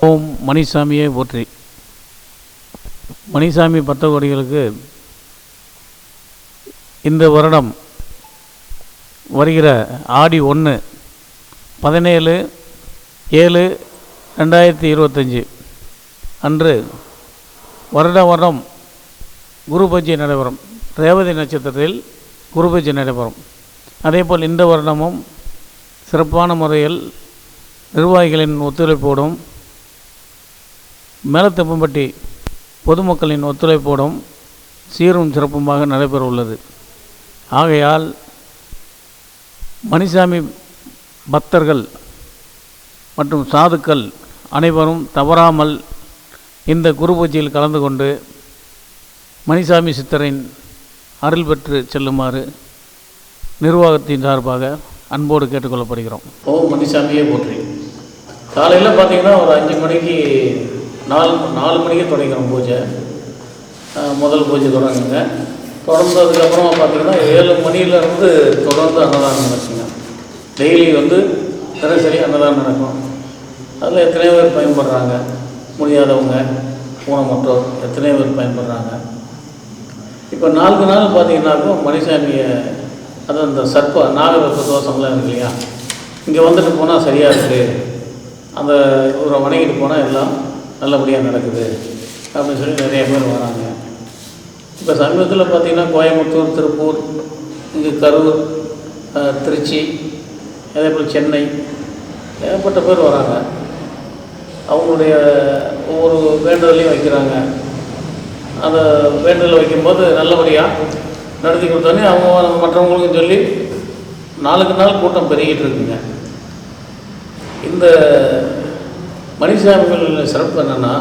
ஓம் மணிசாமியை போற்றி. மணிசாமி பத்தகோடிகளுக்கு இந்த வருடம் வருகிற ஆடி ஒன்று பதினேழு ஏழு ரெண்டாயிரத்தி இருபத்தஞ்சி அன்று வருட வருடம் குரு பூஜை நடைபெறும். ரேவதி நட்சத்திரத்தில் குரு பூஜை நடைபெறும். அதேபோல் இந்த வருடமும் சிறப்பான முறையில் நிர்வாகிகளின் ஒத்துழைப்போடும் மேலத்தப்பம்பட்டி பொதுமக்களின் ஒத்துழைப்போடும் சீரும் சிறப்புமாக நடைபெற உள்ளது ஆகையால் மணிசாமி பக்தர்கள் மற்றும் சாதுக்கள் அனைவரும் தவறாமல் இந்த குரு பூஜையில் கலந்து கொண்டு மணிசாமி சித்தரின் அருள் பெற்று செல்லுமாறு நிர்வாகத்தின் சார்பாக அன்போடு கேட்டுக்கொள்ளப்படுகிறோம். ஓ மணிசாமியே போற்றி. காலையில் பார்த்தீங்கன்னா ஒரு அஞ்சு மணிக்கு நாலு நாலு மணிக்கு தொடங்கிறோம் பூஜை. முதல் பூஜை தொடங்குங்க. தொடர்ந்து அதுக்கப்புறம் பார்த்தீங்கன்னா ஏழு மணியிலேருந்து தொடர்ந்து அன்னதானம் நடக்குங்க. டெய்லி வந்து தினசரி அன்னதானம் நடக்கும். அதில் எத்தனையோ பேர் பயன்படுறாங்க. முடியாதவங்க ஊனமற்றோர் எத்தனையோ பேர் பயன்படுறாங்க. இப்போ நாளுக்கு நாள் பார்த்தீங்கன்னாக்கும் மணிசாமியை அது அந்த சர்ப்ப நாகரத்த தோஷம்லாம் இருக்கு இல்லையா? இங்கே வந்துட்டு போனால் சரியாக இருக்குது அந்த ஒரு வணங்கிட்டு போனால் எல்லாம் நல்லபடியாக நடக்குது அப்படின்னு சொல்லி நிறைய பேர் வராங்க. இப்போ சமீபத்தில் பார்த்தீங்கன்னா கோயம்புத்தூர் திருப்பூர் இங்கே கரூர் திருச்சி அதே போல் சென்னை ஏகப்பட்ட பேர் வராங்க. அவங்களுடைய ஒவ்வொரு வேண்டுதலையும் வைக்கிறாங்க. அந்த வேண்டுதல் வைக்கும்போது நல்லபடியாக நடத்தி கொடுத்தோன்னே அவங்க மற்றவங்களுக்கும் சொல்லி நாளுக்கு நாள் கூட்டம் பெருகிட்டு இருக்குங்க. இந்த மணிசாமிகள் சிறப்பு என்னென்னா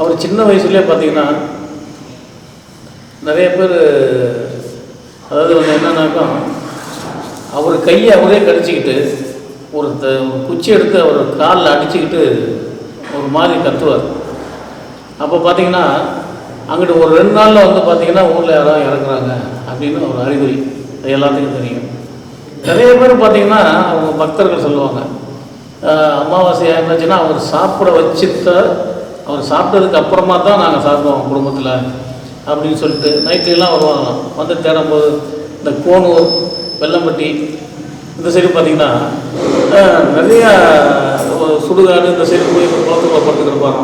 அவர் சின்ன வயசுலேயே பார்த்தீங்கன்னா நிறைய பேர் அதாவது வந்து என்னன்னாக்கா அவர் கையை அவரே கடிச்சிக்கிட்டு ஒரு ஒரு குச்சி எடுத்து அவர் காலில் அடிச்சுக்கிட்டு ஒரு மாதிரி கத்துவார். அப்போ பார்த்தீங்கன்னா அங்கிட்டு ஒரு ரெண்டு நாளில் வந்து பார்த்தீங்கன்னா ஊரில் யாராவது இறங்குறாங்க அப்படின்னு ஒரு அறிகுறி. அது எல்லாத்துக்கும் தெரியும். நிறைய பேர் பார்த்தீங்கன்னா அவங்க பக்தர்கள் சொல்லுவாங்க. அமாவாசை ஆயிருந்துச்சுன்னா அவர் சாப்பிட வச்சுட்ட அவர் சாப்பிட்டதுக்கு அப்புறமா தான் நாங்கள் சாப்பிடுவோம் குடும்பத்தில் அப்படின்னு சொல்லிட்டு நைட்லாம் வருவாங்க. வந்து தேடும்போது இந்த கோனூர் வெள்ளம்பட்டி இந்த சைடு பார்த்தீங்கன்னா நிறையா நிறைய ஒரு சுடுகாடு இந்த சைடு போய் குளத்துக்குள்ள படுத்துட்டு இருப்பாங்க.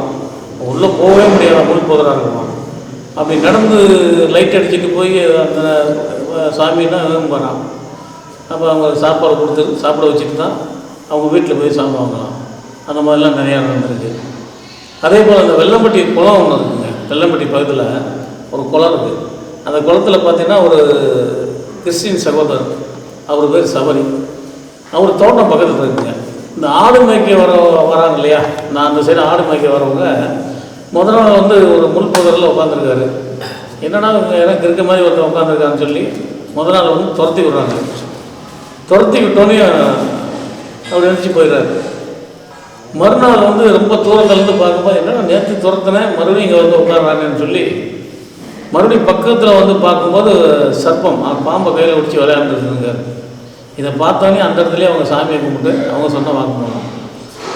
உள்ளே போகவே முடியாது முழு போதராக அப்படி நடந்து லைட் அடிச்சுட்டு போய் அந்த சாமின்னா போகிறான் அப்போ அவங்க சாப்பாடு கொடுத்து சாப்பிட வச்சுட்டு தான் அவங்க வீட்டில் போய் சாமி வாங்கலாம். அந்த மாதிரிலாம் நிறையா நடந்திருக்கு. அதே போல் அந்த வெள்ளம்பட்டி குளம் ஒன்று இருக்குங்க. வெள்ளம்பட்டி பக்கத்தில் ஒரு குளம் இருக்குது அந்த குளத்துல பார்த்தீங்கன்னா ஒரு கிறிஸ்டின் சகோதரர் அவர் பேர் சபரி. அவர் தோட்டம் பக்கத்தில் இருக்குங்க. இந்த ஆடு மேய்க்க வர வராங்க இல்லையா? நான் அந்த சைடு ஆடு மேய்க்க வரவங்க முதல் நாள் வந்து ஒரு முன்புதரில் உட்காந்துருக்காரு என்னன்னா இவங்க எனக்கு இருக்க மாதிரி ஒருத்தர் உட்காந்துருக்கான்னு சொல்லி முதல் நாள் வந்து துரத்தி விடுறாங்க. துரத்தி விட்டோன்னே அவர் எழுந்துச்சு போயிடுறாரு. மறுநாள் வந்து ரொம்ப தூரத்துலேருந்து பார்க்கும்போது என்னென்னா நேற்று துரத்தினேன் மறுபடியும் இங்கே வந்து உட்காடுறாங்கன்னு சொல்லி மறுபடியும் பக்கத்தில் வந்து பார்க்கும்போது சர்ப்பம் பாம்பை கையில் பிடிச்சி விளையாண்டுருந்துங்க இதை பார்த்தோன்னே அந்த இடத்துலயே அவங்க சாமியை கும்பிட்டு அவங்க சொன்ன வாக்கு போனோம்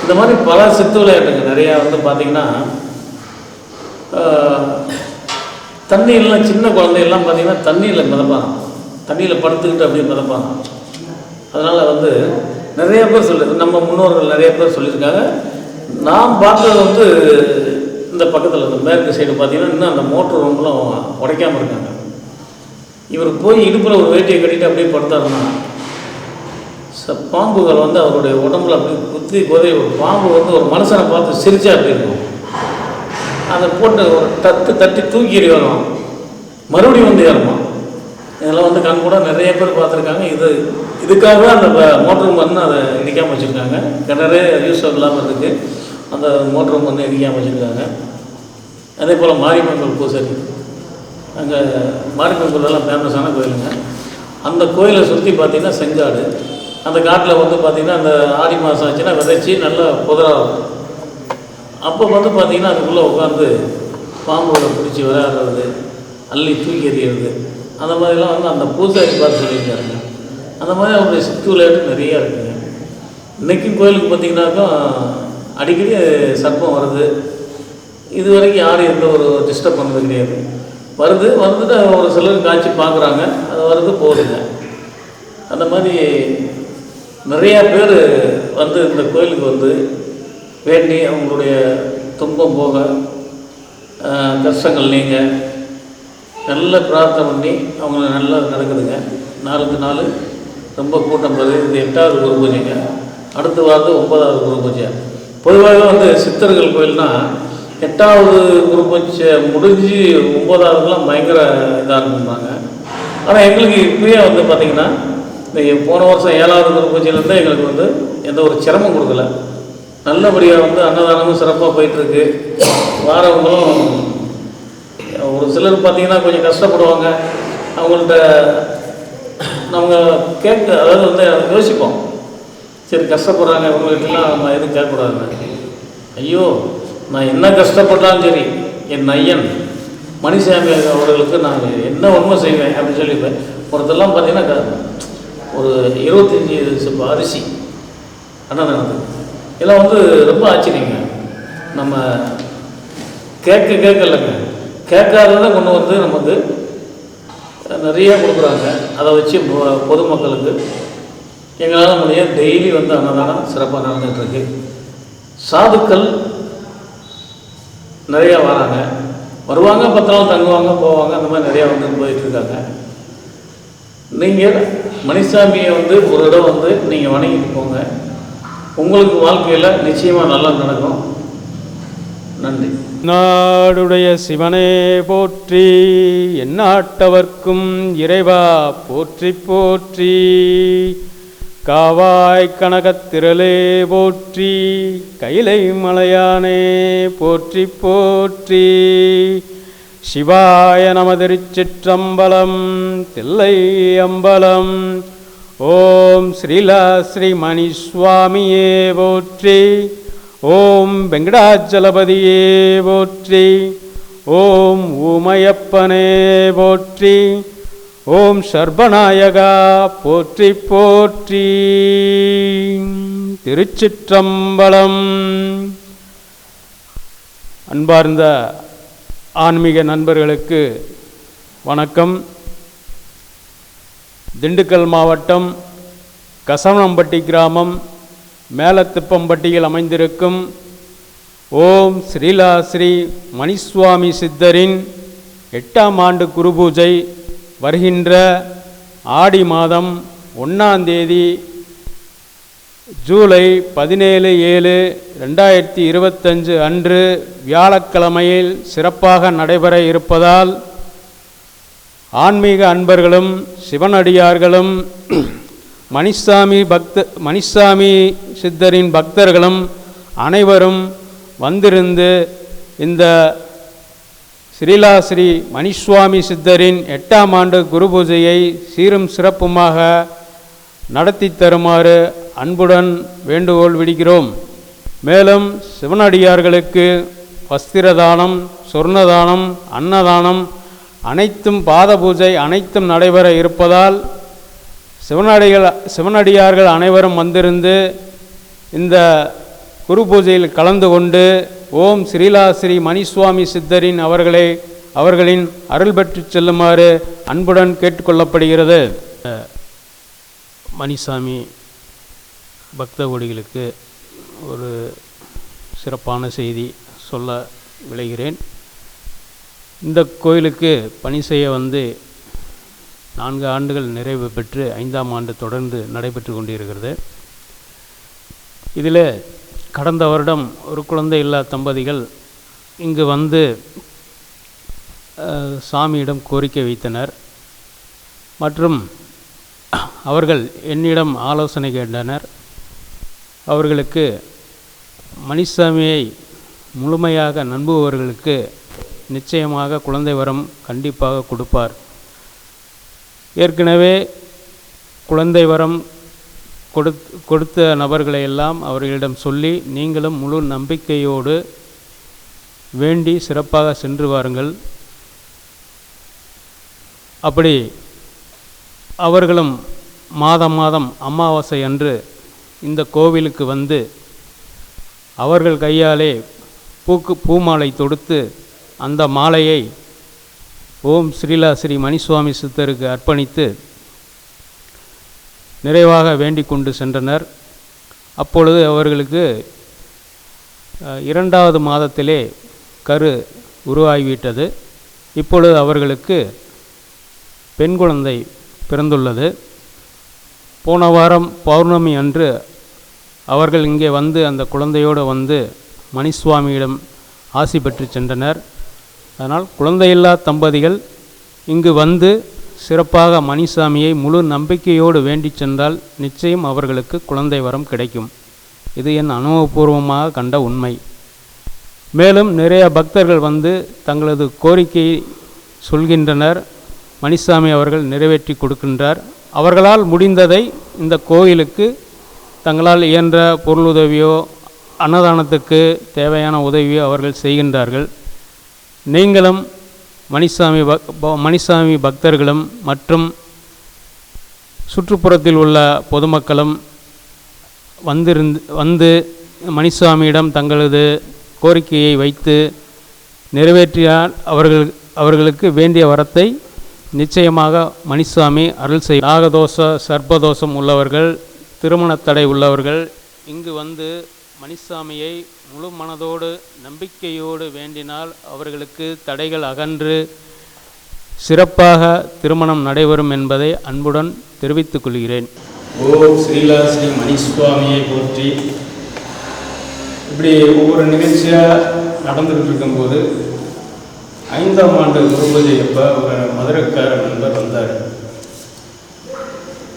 இந்த மாதிரி பல சித்து விளையாட்டுங்க. நிறையா வந்து பார்த்திங்கன்னா தண்ணியெல்லாம் சின்ன குழந்தையெல்லாம் பார்த்தீங்கன்னா தண்ணியில் மிதப்பாங்க. தண்ணியில் படுத்துக்கிட்டு அப்படியே மிதப்பாங்க. அதனால் வந்து நிறைய பேர் சொல்லி நம்ம முன்னோர்கள் நிறைய பேர் சொல்லியிருக்காங்க. நாம் பார்த்தது வந்து இந்த பக்கத்தில் இந்த மேற்கு சைடு பார்த்தீங்கன்னா இன்னும் அந்த மோட்டர் ரூம்லாம் உடைக்காமல் இருக்காங்க. இவர் போய் இடுப்பில் ஒரு வேட்டியை கட்டிட்டு அப்படியே படுத்தாருன்னா ச பாம்புகள் வந்து அவருடைய உடம்புல அப்படியே குத்தி போதே ஒரு பாம்பு வந்து ஒரு மனுஷனை பார்த்து சிரிச்சா அப்படி இருக்கும்? அதை போட்டு ஒரு தட்டு தட்டி தூக்கி எறிவாங்க மறுபடியும் வந்து ஏறுமா இதெல்லாம் வந்து கண் கூட நிறைய பேர் பார்த்துருக்காங்க. இது இதுக்காக அந்த மோட்டர் மண்ணு அதை இடிக்காமல் வச்சுருக்காங்க. கிணறு யூஸ் இல்லாமல் இருக்குது அந்த மோட்டர் மண்ணு இடிக்காமல் வச்சுருக்காங்க. அதே போல் மாரியம்மன் பூசரி அங்கே மாரியம்மன் ஃபேமஸான கோயிலுங்க. அந்த கோயிலை சுற்றி பார்த்தீங்கன்னா செங்காடு. அந்த காட்டில் வந்து பார்த்திங்கன்னா அந்த ஆடி மாதம் ஆச்சுன்னா விதைச்சி நல்லா புதராகும் அப்போ வந்து பார்த்திங்கன்னா அதுக்குள்ளே உட்காந்து பாம்புகளை பிடிச்சி விளையாடுறது அள்ளி தூக்கி எறிகிறது அந்த மாதிரிலாம் வந்து அந்த பூசாரி பார்த்து சொல்லியிருக்காருங்க. அந்த மாதிரி அவருடைய சித்து விளையாட்டு நிறையா இருக்குங்க. இன்றைக்கும் கோயிலுக்கு பார்த்தீங்கன்னாக்கா அடிக்கடி சர்ப்பம் வருது. இது வரைக்கும் யாரும் எந்த ஒரு டிஸ்டர்ப் பண்ணது கிடையாது. வருது வந்துட்டு ஒரு சிலர் காய்ச்சி பார்க்குறாங்க. அது வருது போகுதுங்க. அந்த மாதிரி நிறையா பேர் வந்து இந்த கோயிலுக்கு வந்து வேண்டி அவங்களுடைய துன்பம் போக கஷ்டங்கள் நீங்க நல்ல பிரார்த்தனை பண்ணி அவங்க நல்லா நடக்குதுங்க. நாளுக்கு நாள் ரொம்ப கூட்டம் வருது இது எட்டாவது குரு பூஜைங்க. அடுத்த வாரத்து ஒன்பதாவது குரு பூஜை. பொதுவாக வந்து சித்தர்கள் கோயில்னா எட்டாவது குரு பூஜை முடிஞ்சு ஒன்பதாவதுலாம் பயங்கர இதாக இருக்கும்பாங்க. ஆனால் எங்களுக்கு இப்பயே வந்து பார்த்திங்கன்னா இந்த போன வருஷம் ஏழாவது குரு பூஜையிலேருந்து எங்களுக்கு வந்து எந்த ஒரு சிரமம் கொடுக்கல. நல்லபடியாக வந்து அன்னதானமும் சிறப்பாக போயிட்டுருக்கு. வாரவங்களும் ஒரு சிலர் பார்த்தீங்கன்னா கொஞ்சம் கஷ்டப்படுவாங்க. அவங்கள்ட்ட நம்ம கேட்க அதாவது வந்து யோசிப்போம். சரி கஷ்டப்படுறாங்க இவங்ககிட்டலாம் நம்ம எதுவும் கேட்கக்கூடாதுங்க ஐயோ நான் என்ன கஷ்டப்பட்டாலும் சரி என் ஐயன் மணிசாமி அவர்களுக்கு நான் என்ன உண்மை செய்வேன் அப்படின்னு சொல்லிப்பேன் ஒருத்தெல்லாம் பார்த்தீங்கன்னா க- ஒரு இருபத்தஞ்சி அரிசி அரிசி நடந்தது இதெல்லாம் வந்து ரொம்ப ஆச்சரியங்க. நம்ம கேட்க கேட்கலங்க கேட்காததை கொண்டு வந்து நமக்கு நிறைய கொடுக்குறாங்க. அதை வச்சு பொ- பொதுமக்களுக்கு எங்களால் நம்முடைய டெய்லி வந்து அன்னதானம் சிறப்பாக நடந்துகிட்ருக்கு. சாதுக்கள் நிறையா வராங்க. வருவாங்க பத்து நாள் தங்குவாங்க போவாங்க அந்த மாதிரி நிறையா வந்து போயிட்டுருக்காங்க. நீங்கள் மணிசாமியை வந்து ஒரு இடம் வந்து நீங்கள் வணங்கிட்டு போங்க. உங்களுக்கு வாழ்க்கையில் நிச்சயமாக நல்லா நடக்கும். நன்றி. நாடுடைய சிவனே போற்றி எந்நாட்டவர்க்கும் இறைவா போற்றி போற்றி காவாய் கனகத்திரளே போற்றி கைலை மலையானே போற்றி போற்றி. சிவாய நமதிருச்சிற்றம்பலம் தில்லை அம்பலம் ஓம் ஸ்ரீலா ஸ்ரீ மணிஸ்வாமியே போற்றி. ஓம் வெங்கடாச்சலபதியே போற்றி. ஓம் உமையப்பனே போற்றி. ஓம் சர்பநாயகா போற்றி போற்றி. திருச்சிற்றம்பலம். அன்பார்ந்த ஆன்மீக நண்பர்களுக்கு வணக்கம். திண்டுக்கல் மாவட்டம் கசவனம்பட்டி கிராமம் மேலத்திப்பம்பட்டியில் அமைந்திருக்கும் ஓம் ஸ்ரீலா ஸ்ரீ மணிசுவாமி சித்தரின் எட்டாம் ஆண்டு குருபூஜை வருகின்ற ஆடி மாதம் ஒன்றாம் தேதி ஜூலை பதினேழு ஏழு ரெண்டாயிரத்தி இருபத்தஞ்சு அன்று வியாழக்கிழமையில் சிறப்பாக நடைபெற இருப்பதால் ஆன்மீக அன்பர்களும் சிவனடியார்களும் மணிசாமி பக்த மணிசாமி சித்தரின் பக்தர்களும் அனைவரும் வந்திருந்து இந்த ஸ்ரீலாஸ்ரீ மணிசுவாமி சித்தரின் எட்டாம் ஆண்டு குரு பூஜையை சீரும் சிறப்புமாக நடத்தி தருமாறு அன்புடன் வேண்டுகோள் விடுகிறோம் மேலும் சிவனடியார்களுக்கு வஸ்திரதானம் சொர்ணதானம் அன்னதானம் அனைத்தும் பாத பூஜை அனைத்தும் நடைபெற இருப்பதால் சிவனடிகள் சிவனடியார்கள் அனைவரும் வந்திருந்து இந்த குரு பூஜையில் கலந்து கொண்டு ஓம் ஸ்ரீலா ஸ்ரீ மணிசுவாமி சித்தரின் அவர்களை அவர்களின் அருள் பெற்று செல்லுமாறு அன்புடன் கேட்டுக்கொள்ளப்படுகிறது. மணிசாமி பக்த கொடிகளுக்கு ஒரு சிறப்பான செய்தி சொல்ல விளைகிறேன். இந்த கோயிலுக்கு பணி செய்ய வந்து நான்கு ஆண்டுகள் நிறைவு பெற்று ஐந்தாம் ஆண்டு தொடர்ந்து நடைபெற்று கொண்டிருக்கிறது. இதில் கடந்த வருடம் ஒரு குழந்தை இல்லா தம்பதிகள் இங்கு வந்து சாமியிடம் கோரிக்கை வைத்தனர். மற்றும் அவர்கள் என்னிடம் ஆலோசனை கேட்டனர். அவர்களுக்கு மணிசாமியை முழுமையாக நம்புபவர்களுக்கு நிச்சயமாக குழந்தை வரம் கண்டிப்பாக கொடுப்பார். ஏற்கனவே குழந்தை வரம் கொடுத் கொடுத்த நபர்களை எல்லாம் அவர்களிடம் சொல்லி நீங்களும் முழு நம்பிக்கையோடு வேண்டி சிறப்பாக சென்று வாருங்கள். அப்படி அவர்களும் மாதம் மாதம் அமாவாசை அன்று இந்த கோவிலுக்கு வந்து அவர்கள் கையாலே பூக்கு பூமாலை தொடுத்து அந்த மாலையை ஓம் ஸ்ரீலா ஸ்ரீ மணிசுவாமி சித்தருக்கு அர்ப்பணித்து நிறைவாக வேண்டிக் கொண்டு சென்றனர். அப்பொழுது அவர்களுக்கு இரண்டாவது மாதத்திலே கரு உருவாகிவிட்டது. இப்பொழுது அவர்களுக்கு பெண் குழந்தை பிறந்துள்ளது. போன வாரம் பௌர்ணமி அன்று அவர்கள் இங்கே வந்து அந்த குழந்தையோடு வந்து மணிசுவாமியிடம் ஆசி பெற்று சென்றனர். அதனால் குழந்தையில்லா தம்பதிகள் இங்கு வந்து சிறப்பாக மணிசாமியை முழு நம்பிக்கையோடு வேண்டி சென்றால் நிச்சயம் அவர்களுக்கு குழந்தை வரம் கிடைக்கும். இது என் அனுபவபூர்வமாக கண்ட உண்மை. மேலும் நிறைய பக்தர்கள் வந்து தங்களது கோரிக்கையை சொல்கின்றனர். மணிசாமி அவர்கள் நிறைவேற்றி கொடுக்கின்றார். அவர்களால் முடிந்ததை இந்த கோயிலுக்கு தங்களால் இயன்ற பொருளுதவியோ அன்னதானத்துக்கு தேவையான உதவியோ அவர்கள் செய்கின்றார்கள். நீங்களும் மணிசாமி பக் மணிசாமி பக்தர்களும் மற்றும் சுற்றுப்புறத்தில் உள்ள பொதுமக்களும் வந்திருந்து வந்து மணிசாமியிடம் தங்களது கோரிக்கையை வைத்து நிறைவேற்றியால் அவர்கள் அவர்களுக்கு வேண்டிய வரத்தை நிச்சயமாக மணிசாமி அருள் செய் நாகதோஷ சர்ப்பதோஷம் உள்ளவர்கள் திருமணத்தடை உள்ளவர்கள் இங்கு வந்து மணிசாமியை முழு மனதோடு நம்பிக்கையோடு வேண்டினால் அவர்களுக்கு தடைகள் அகன்று சிறப்பாக திருமணம் நடைபெறும் என்பதை அன்புடன் தெரிவித்துக் கொள்கிறேன். ஓம் ஸ்ரீலா ஸ்ரீ மணிசுவாமியை போற்றி இப்படி ஒவ்வொரு நிகழ்ச்சியாக நடந்துகிட்டு இருக்கும்போது ஐந்தாம் ஆண்டு குருபதி அப்போ ஒரு மதுரைக்கார நண்பர் வந்தார்.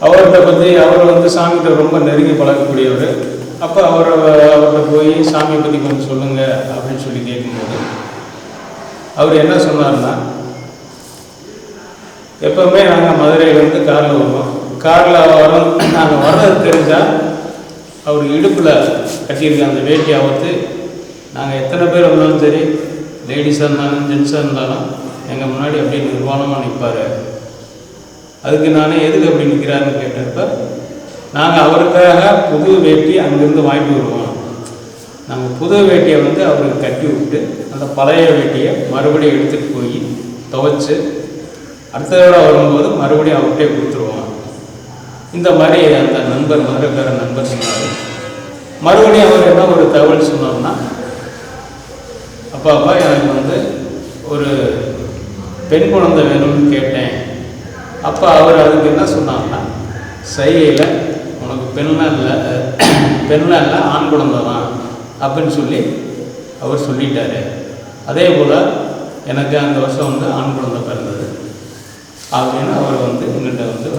அவர்கிட்ட பற்றி அவர் வந்து சாமிகிட்ட ரொம்ப நெருங்கி பழகக்கூடியவர். அப்போ அவரை அவர்கிட்ட போய் சாமியை பற்றி கொஞ்சம் சொல்லுங்கள் அப்படின்னு சொல்லி கேட்கும்போது அவர் என்ன சொன்னார்னா எப்பவுமே நாங்கள் மதுரையிலேருந்து காரில் வருவோம். காரில் வரோம் நாங்கள் வர்றது தெரிஞ்சால் அவர் இடுப்பில் கட்டியிருக்க அந்த வேட்டி அவுத்து நாங்கள் எத்தனை பேர் வந்தாலும் சரி லேடிஸாக இருந்தாலும் ஜென்ஸாக இருந்தாலும் எங்கள் முன்னாடி அப்படியே நிர்வாணமாக நிற்பார் அதுக்கு நானே எதுக்கு அப்படி நிற்கிறாருன்னு கேட்டப்ப நாங்கள் அவருக்காக புது வேட்டி அங்கேருந்து வாங்கிட்டு வருவோம். நாங்கள் புது வேட்டியை வந்து அவருக்கு கட்டி விட்டு அந்த பழைய வேட்டியை மறுபடியும் எடுத்துகிட்டு போய் துவைச்சி அடுத்த தடவை வரும்போது மறுபடியும் அவர்கிட்டே கொடுத்துருவோம். இந்த மாதிரி அந்த நண்பர் மதுரைக்கார நண்பர் சொன்னார். மறுபடியும் அவர் என்ன ஒரு தகவல் சொன்னார்னா அப்பா அப்பா எனக்கு வந்து ஒரு பெண் குழந்தை வேணும்னு கேட்டேன். அப்போ அவர் அதுக்கு என்ன சொன்னார்னா சைகையில் பெண்லாம் இல்லை பெண்லாம் இல்லை ஆண் குழந்தை தான் அப்படின்னு சொல்லி அவர் சொல்லிட்டார். அதே போல் எனக்கு அந்த வருஷம் வந்து ஆண் குழந்தை பிறந்தது. அப்படின்னு அவர் வந்து எங்கிட்ட வந்து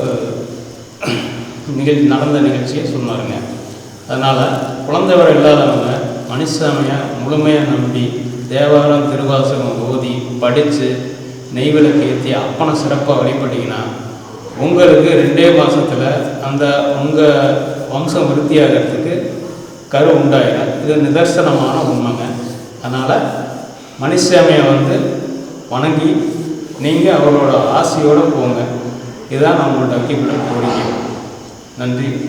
நிகழ்ச்சி நடந்த நிகழ்ச்சியை சொன்னாருங்க. அதனால் குழந்தைவர் இல்லாதவங்க மனுஷாமையை முழுமையாக நம்பி தேவாரம் திருவாசகம் ஓதி படித்து நெய்விளக்கு ஏற்றி அப்பனை சிறப்பாக வழிபட்டீங்கன்னா உங்களுக்கு ரெண்டே மாதத்தில் அந்த உங்கள் வம்சம் விருத்தியாகிறதுக்கு கரு உண்டாயிடும் இது நிதர்சனமான உண்மைங்க. அதனால் மனுஷாமையை வந்து வணங்கி நீங்கள் அவரோட ஆசையோடு போங்க. இதுதான் நான் உங்கள்கிட்ட கோரிக்கை. நன்றி.